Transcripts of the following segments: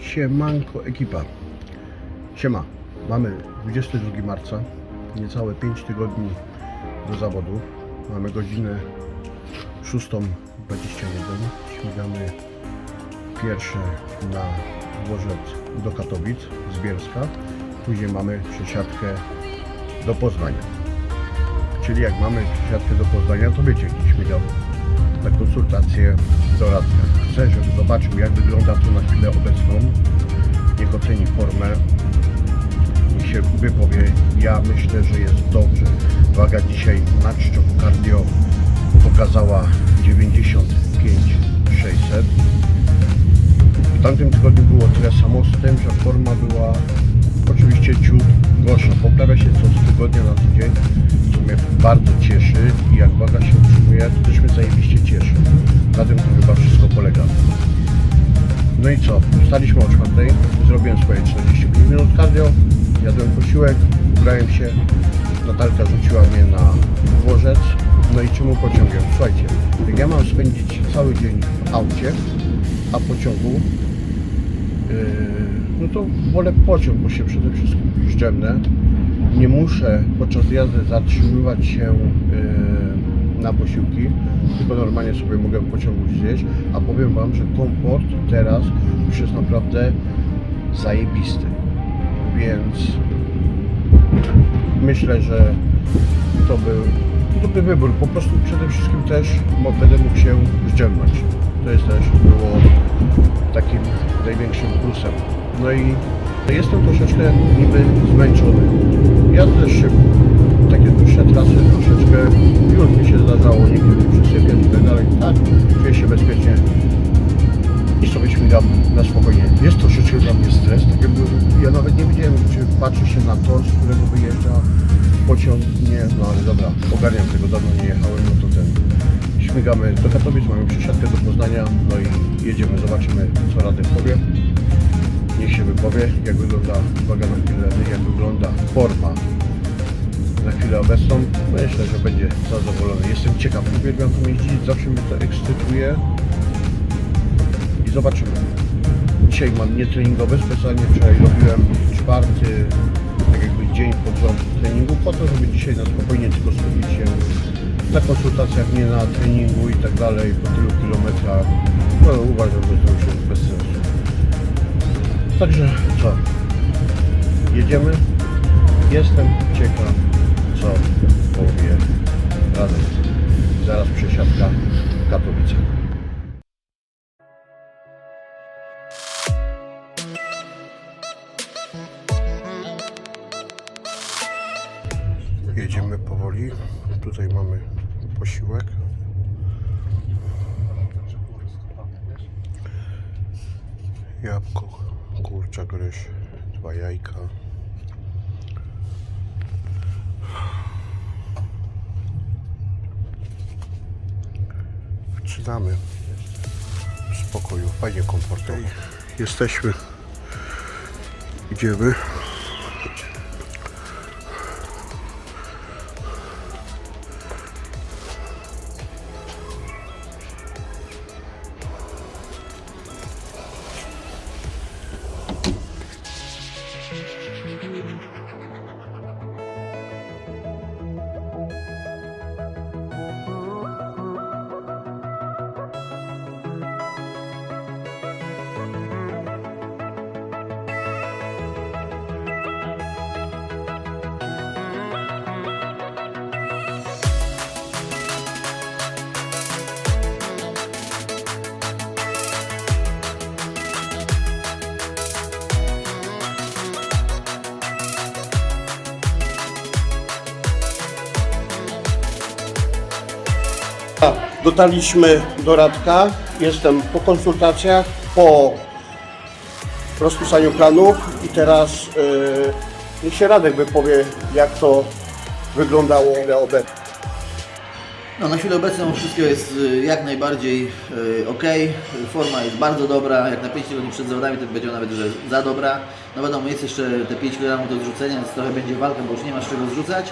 Siemanko ekipa. Siema. Mamy 22 marca, niecałe 5 tygodni do zawodów. Mamy godzinę 6.21. Śmigamy pierwsze na dworzec do Katowic z Bielska. Później mamy przesiadkę do Poznania. Czyli jak mamy przesiadkę do Poznania, to wiecie, gdzie śmigam na konsultację do Radka. Żeby zobaczył, jak wygląda to na chwilę obecną. Niech oceni formę. Niech się wypowie. Ja myślę, że jest dobrze. Waga dzisiaj na czczoku cardio pokazała 95 600. W tamtym tygodniu było tyle samo, z tym, że forma była oczywiście ciut gorsza. Poprawia się co z tygodnia na tydzień, co mnie bardzo cieszy i jak waga się utrzymuje, to też mnie zajebiście cieszy. Na tym to chyba wszystko polega. No i co? Wstaliśmy o czwartej, zrobiłem swoje 45 minut cardio, jadłem posiłek, ubrałem się, Natalka rzuciła mnie na dworzec, no i czemu pociągiem? Słuchajcie, jak ja mam spędzić cały dzień w aucie, a pociągu, yy, no to wolę pociąg, bo się przede wszystkim zdrzemnę. Nie muszę podczas jazdy zatrzymywać się yy, na posiłki, tylko normalnie sobie mogę pociągu zjeść, a powiem Wam, że komfort teraz już jest naprawdę zajebisty. Więc myślę, że to był dobry wybór. Po prostu przede wszystkim też będę mógł się zdrzemnąć. To jest też było takim największym plusem. No i jestem troszeczkę niby zmęczony. Ja też się takie dłuższe trasy troszeczkę już mi się zdarzało niekiedy przysypiać i tak dalej. Tak, czuję się bezpiecznie i sobie śmigam na spokojnie. Jest troszeczkę dla mnie stres, tak jakby ja nawet nie wiedziałem, czy patrzy się na tor, z którego wyjeżdża pociąg, nie, no ale dobra, ogarniam tego, dawno nie jechałem, no to ten, śmigamy do Katowic, mamy przesiadkę do Poznania, no i jedziemy, zobaczymy, co Radek powie. Niech się wypowie, jak wygląda, uwaga na chwilę, jak wygląda forma na chwilę obecną. Myślę, że będzie zadowolony. Jestem ciekaw, uwielbiam tam jeździć, zawsze mnie to ekscytuje i zobaczymy. Dzisiaj mam nietreningowe, specjalnie wczoraj robiłem czwarty tak jakby dzień pod rząd treningu po to, żeby dzisiaj na spokojnie tylko skupić się na konsultacjach, nie na treningu i tak dalej po tylu kilometrach. No uważam, że to już jest bez sensu. Także co? Jedziemy. Jestem ciekaw, Jabłko, kurczak, ryż, dwa jajka. Wczynamy w spokoju, fajnie komfortowo. Jesteśmy. Idziemy. Dotarliśmy do Radka. Jestem po konsultacjach, po rozpisaniu planów i teraz yy, niech się Radek wypowie, jak to wyglądało obecnie. No, na chwilę obecną wszystko jest y, jak najbardziej ok. Forma jest bardzo dobra. Jak na 5 tygodni przed zawodami to będzie nawet że za dobra. No wiadomo, jest jeszcze te 5 kg do zrzucenia, więc trochę będzie walka, bo już nie ma czego zrzucać.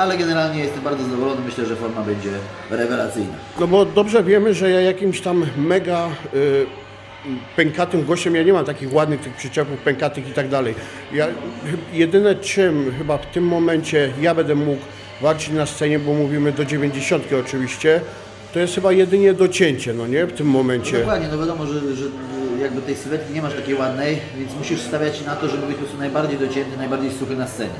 Ale generalnie jestem bardzo zadowolony. Myślę, że forma będzie rewelacyjna. No bo dobrze wiemy, że ja jakimś tam mega y, pękatym gościem, ja nie mam takich ładnych tych przyczepów pękatych i tak dalej. Ja, jedyne czym chyba w tym momencie ja będę mógł walczyć na scenie, bo mówimy do 90 oczywiście, to jest chyba jedynie docięcie, no nie? W tym No momencie. dokładnie, no wiadomo, że, że jakby tej sylwetki nie masz takiej ładnej, więc musisz stawiać na to, żeby być po prostu najbardziej docięty, najbardziej suchy na scenie.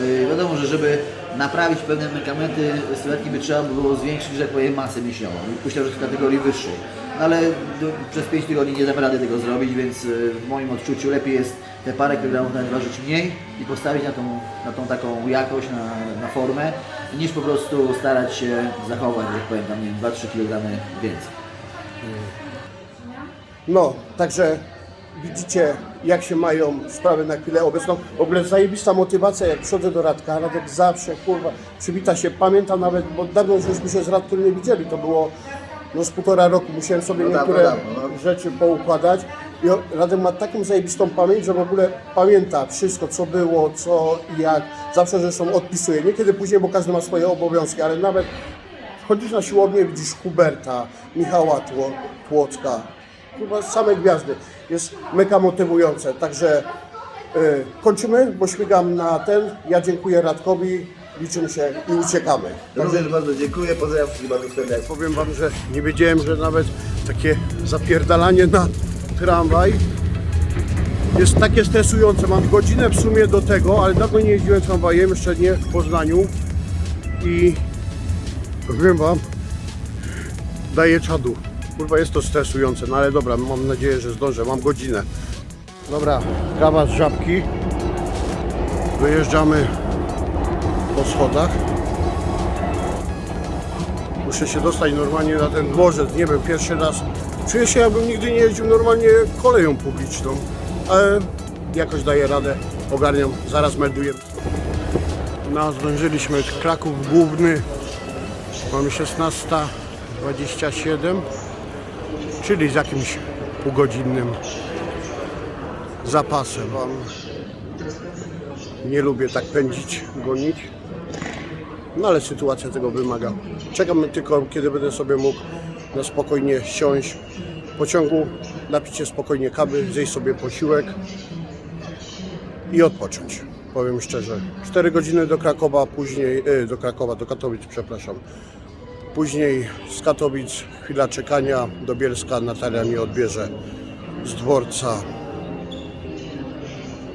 Yy, wiadomo, że żeby naprawić pewne medykamenty sylwetki by trzeba było zwiększyć, że tak powiem, masę mięśniową i już w kategorii wyższej. No ale do, przez 5 tygodni nie damy rady tego zrobić, więc yy, w moim odczuciu lepiej jest te parę kilogramów nawet ważyć mniej i postawić na tą, na tą taką jakość, na, na formę, niż po prostu starać się zachować, tak powiem, tam nie wiem, 2-3 kg więcej. No, także widzicie, jak się mają sprawy na chwilę obecną. W ogóle zajebista motywacja, jak przychodzę do Radka. Radek zawsze, kurwa, przywita się. Pamiętam nawet, bo dawno już żeśmy się z Radkiem nie widzieli. To było no, z półtora roku. Musiałem sobie No dawno, niektóre dawno, no. rzeczy poukładać. I Radek ma taką zajebistą pamięć, że w ogóle pamięta wszystko, co było, co i jak. Zawsze zresztą odpisuje. Niekiedy później, bo każdy ma swoje obowiązki, ale nawet Chodzisz na siłownię, widzisz Huberta, Michała Tło, Tłocka, chyba same gwiazdy. Jest mega motywujące, także y, kończymy, bo śmigam na ten. Ja dziękuję Radkowi, liczymy się i uciekamy. Również bardzo dziękuję, pozdrawiam wszystkich bardzo serdecznie. Powiem Wam, że nie wiedziałem, że nawet takie zapierdalanie na tramwaj jest takie stresujące. Mam godzinę w sumie do tego, ale dawno nie jeździłem tramwajem, jeszcze nie w Poznaniu i powiem Wam, daje czadu. Kurwa jest to stresujące, no ale dobra, mam nadzieję, że zdążę, mam godzinę. Dobra, kawa z żabki. Wyjeżdżamy po schodach. Muszę się dostać normalnie na ten dworzec, nie wiem, pierwszy raz. Czuję się jakbym nigdy nie jeździł normalnie koleją publiczną, ale jakoś daję radę, ogarniam, zaraz melduję. No, zdążyliśmy, Kraków Główny, mamy 16.27, czyli z jakimś półgodzinnym zapasem. Nie lubię tak pędzić, gonić. No ale sytuacja tego wymaga. Czekam tylko, kiedy będę sobie mógł na spokojnie siąść w pociągu, napić się spokojnie kawy, zjeść sobie posiłek i odpocząć. Powiem szczerze. 4 godziny do Krakowa, później e, do Krakowa, do Katowic, przepraszam. Później z Katowic chwila czekania do Bielska. Natalia mnie odbierze z dworca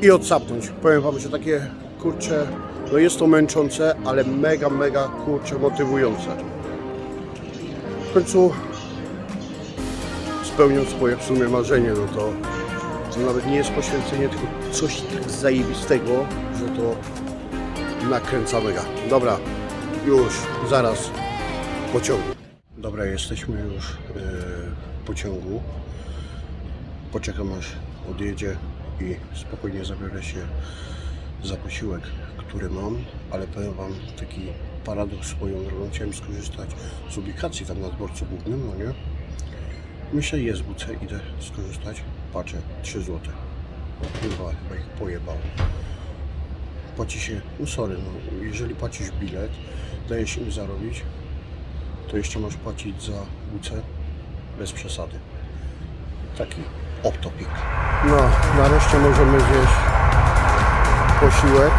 i odsapnąć. Powiem Wam, że takie kurcze, no jest to męczące, ale mega, mega kurcze motywujące. W końcu spełnią swoje w sumie marzenie, no to, to nawet nie jest poświęcenie, tylko coś tak zajebistego, że to nakręca mega. Dobra, już zaraz pociągu. Dobra, jesteśmy już e, w pociągu. Poczekam aż odjedzie i spokojnie zabiorę się za posiłek, który mam, ale powiem Wam taki paradoks swoją drogą. Chciałem skorzystać z ubikacji tam na dworcu głównym, no nie? Myślę, jest WC, idę skorzystać. Patrzę, 3 zł. Chyba, chyba ich pojebało. Płaci się, no sorry, no, jeżeli płacisz bilet, dajesz im zarobić, to jeszcze masz płacić za WC bez przesady. Taki optopik. No, nareszcie możemy zjeść posiłek.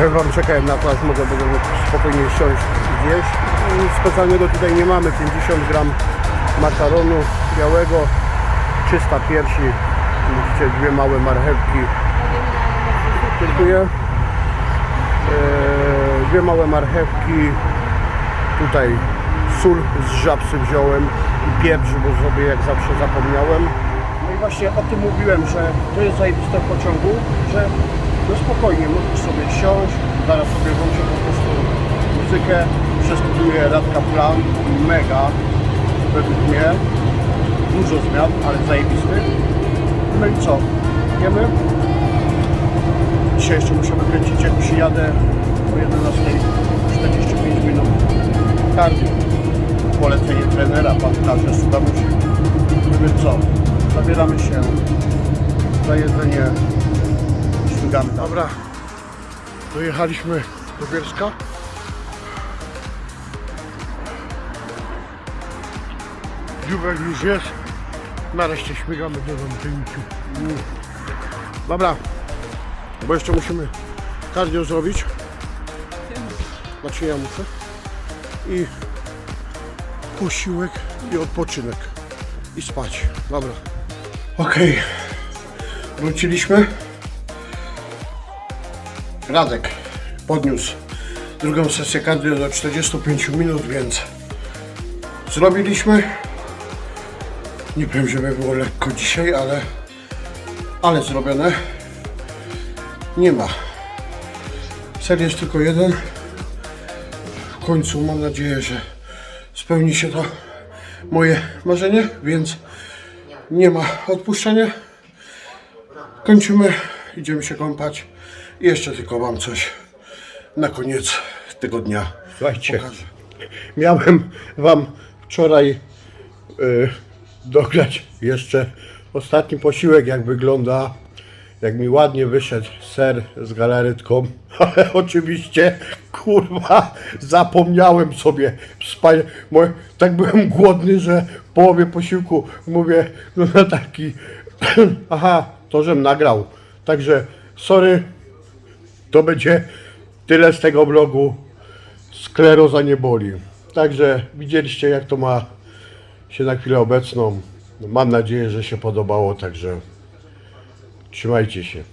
Ja Wam czekałem na aż mogę spokojnie siąść i zjeść. Nic specjalnego tutaj nie mamy. 50 gram makaronu białego, 300 piersi, widzicie dwie małe marchewki. Dziękuję. Eee, dwie małe marchewki. Tutaj sól z żabsy wziąłem i pieprz, bo sobie jak zawsze zapomniałem. No i właśnie o tym mówiłem, że to jest zajebiste w pociągu, że no spokojnie możesz sobie siąść, zaraz sobie włączę po prostu muzykę, przestudiuję Radka Plan, mega, według mnie, dużo zmian, ale zajebisty. No i co, jemy? Dzisiaj jeszcze muszę wykręcić, jak przyjadę o 11.45 minut kardio. Polecenie trenera, pan słuchamy się. Mówię co, zabieramy się za jedzenie, śmigamy dalej. Dobra, dojechaliśmy do Bielska. Dziubek już jest. Nareszcie śmigamy do zamknięciu. Dobra, bo jeszcze musimy cardio zrobić. Znaczy ja muszę. I posiłek i odpoczynek. I spać. Dobra. Okej. Wróciliśmy. Radek podniósł drugą sesję cardio do 45 minut, więc zrobiliśmy. Nie powiem, żeby było lekko dzisiaj, ale, ale zrobione. Nie ma. Cel jest tylko jeden. Końcu mam nadzieję, że spełni się to moje marzenie, więc nie ma odpuszczenia. Kończymy, idziemy się kąpać. Jeszcze tylko Wam coś na koniec tego dnia Słuchajcie, pokażę. miałem wam wczoraj y, dograć jeszcze ostatni posiłek, jak wygląda, jak mi ładnie wyszedł ser z galaretką, ale oczywiście, kurwa, zapomniałem sobie bo tak byłem głodny, że w połowie posiłku mówię, no na taki, aha, to żem nagrał, także sorry, to będzie tyle z tego vlogu. Skleroza nie boli. Także widzieliście jak to ma się na chwilę obecną. Mam nadzieję, że się podobało, także trzymajcie się.